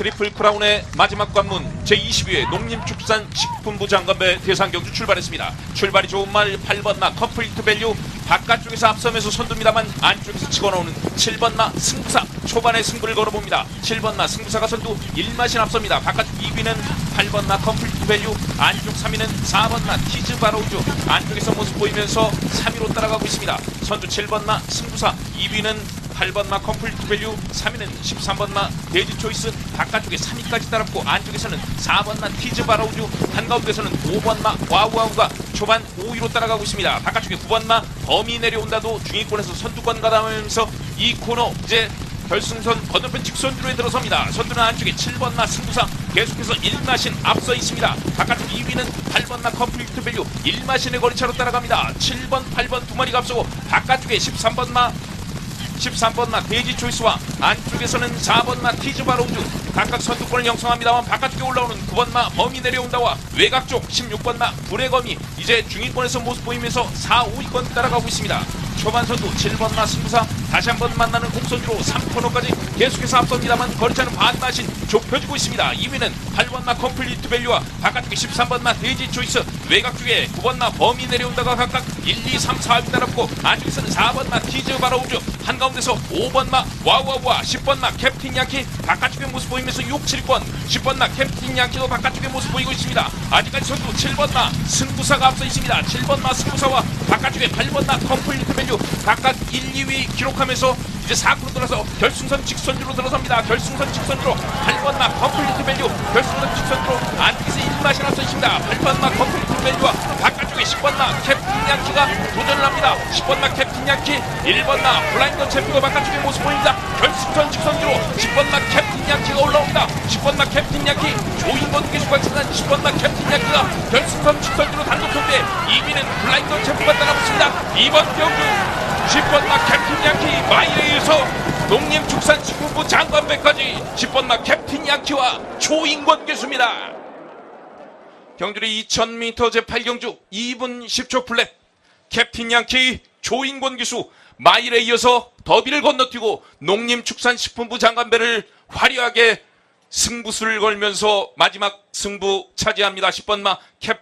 트리플 크라운의 마지막 관문 제22회 농림축산식품부 장관배 대상 경주 출발했습니다. 출발이 좋은 말 8번 나 컴플리트 밸류 바깥쪽에서 앞서면서 선두입니다만 안쪽에서 치고 나오는 7번 나 승부사 초반에 승부를 걸어봅니다. 7번 나 승부사가 선두 1마신 앞섭니다. 바깥쪽 2위는 8번 나 컴플리트 밸류 안쪽 3위는 4번 나 티즈 바로우즈 안쪽에서 모습 보이면서 3위로 따라가고 있습니다. 선두 7번 나 승부사 2위는 8번 마 컴플리트 밸류 3위는 13번 마 데이지 초이스 바깥쪽에 3위까지 따랐고 안쪽에서는 4번 마 티즈 바라우주 한가운데서는 5번 마 와우와우가 초반 5위로 따라가고 있습니다. 바깥쪽에 9번 마 범이 내려온다도 중위권에서 선두권 가담하면서 이 코너 이제 결승선 건너편 직선주로에 들어섭니다. 선두는 안쪽에 7번 마 승부사 계속해서 1마신 앞서 있습니다. 바깥쪽 2위는 8번 마 컴플리트 밸류 1마신의 거리차로 따라갑니다. 7번, 8번 두 마리가 앞서고 바깥쪽에 13번 마 13번마 데이지 초이스와 안쪽에서는 4번마 티즈바로우즈 각각 선두권을 형성합니다만 바깥쪽에 올라오는 9번마 범이 내려온다와 외곽 쪽 16번마 불의 검이 이제 중위권에서 모습 보이면서 4, 5위권 따라가고 있습니다. 초반 선두 7번마 승부사 다시 한번 만나는 공선주로 3코너까지 계속해서 앞섭니다만 거리차는 반마신 좁혀지고 있습니다. 2위는 8번마 컴플리트 밸류와 바깥쪽에 13번마 데이지 초이스 외곽 쪽에 9번마 범이 내려온다가 각각 1, 2, 3, 4위 따랐고 안쪽에서는 4번마 티즈 바로우즈 한가운데서 5번마 와우와우와 10번마 캡틴 야키 바깥쪽에 모습 보이면서 6, 7권 10번마 캡틴 야키도 바깥쪽에 모습 보이고 있습니다. 아직까지 선두 7번마 승부사가 앞서 있습니다. 7번마 승부사와 바깥쪽에 8번마 컴플리트 밸류 각각 1, 2위 기록하면서 이제 4구로 들어서 결승선 직선주로 들어섭니다. 결승선 직선주로 8번마 컴플리트 밸류 결승선 직선주로 안쪽에서 1마신 앞서 있습니다. 8번마 컴플리트 밸류와 바깥쪽에 10번마 캡틴 야키가 도전을 합니다. 10번마 캡틴 야키 1번마 블라인더 챔피가 바깥쪽에 모습 보입니다. 결승선 직선주로 10번마 캡틴 야키가 올라옵니다. 10번마 캡틴 야키 조인권 기수가 지난 10번마 캡틴 야키가 결승선 직선주로 경대 2위는 블라인더 챔피가 따라붙습니다. 이번 경주 10번마 캡틴 야키 마이레에서 농림축산식품부 장관배까지 10번마 캡틴 야키와 조인권 교수입니다. 경주리 2000m 제8경주 2분 10초 플랫 캡틴 양키 조인권 기수 마일에 이어서 더비를 건너뛰고 농림축산식품부 장관배를 화려하게 승부수를 걸면서 마지막 승부 차지합니다. 10번마 캡틴